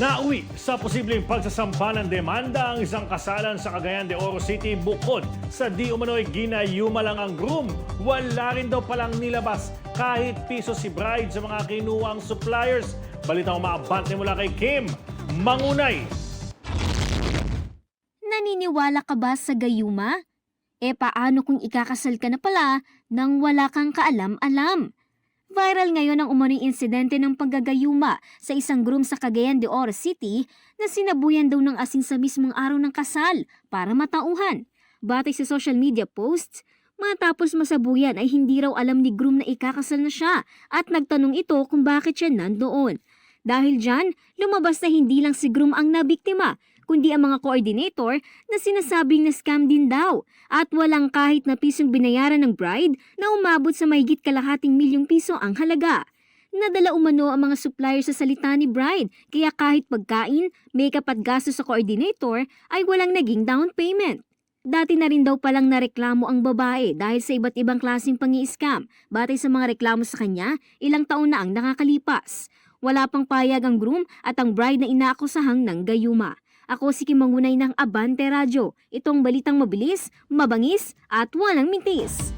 Nauwi sa posibleng pagsasampa ng demanda ang isang kasalan sa Cagayan de Oro City bukod sa di umano'y ginayuma lang ang groom. Wala rin daw palang nilabas kahit piso si bride sa mga kinuwang suppliers. Balitang umaabante mula kay Kim Mangunay. Naniniwala ka ba sa gayuma? E paano kung ikakasal ka na pala nang wala kang kaalam-alam? Viral ngayon ang umano'y insidente ng paggagayuma sa isang groom sa Cagayan de Oro City na sinabuyan daw ng asin sa mismong araw ng kasal para matauhan. Batay sa social media posts, matapos masabuyan ay hindi raw alam ni groom na ikakasal na siya at nagtanong ito kung bakit siya nandoon. Dahil dyan, lumabas na hindi lang si groom ang nabiktima, kundi ang mga coordinator na sinasabing na scam din daw at walang kahit na pisong binayaran ng bride na umabot sa mahigit kalahating milyong piso ang halaga. Nadala umano ang mga supplier sa salita ni bride kaya kahit pagkain, makeup at gastos sa coordinator ay walang naging down payment. Dati na rin daw palang nareklamo ang babae dahil sa iba't ibang klaseng pangi-scam. Batay sa mga reklamo sa kanya, ilang taon na ang nakakalipas. Wala pang payag ang groom at ang bride na inaakusahang ng gayuma. Ako si Kimangunay ng Abante Radyo. Itong balitang mabilis, mabangis at walang mintis.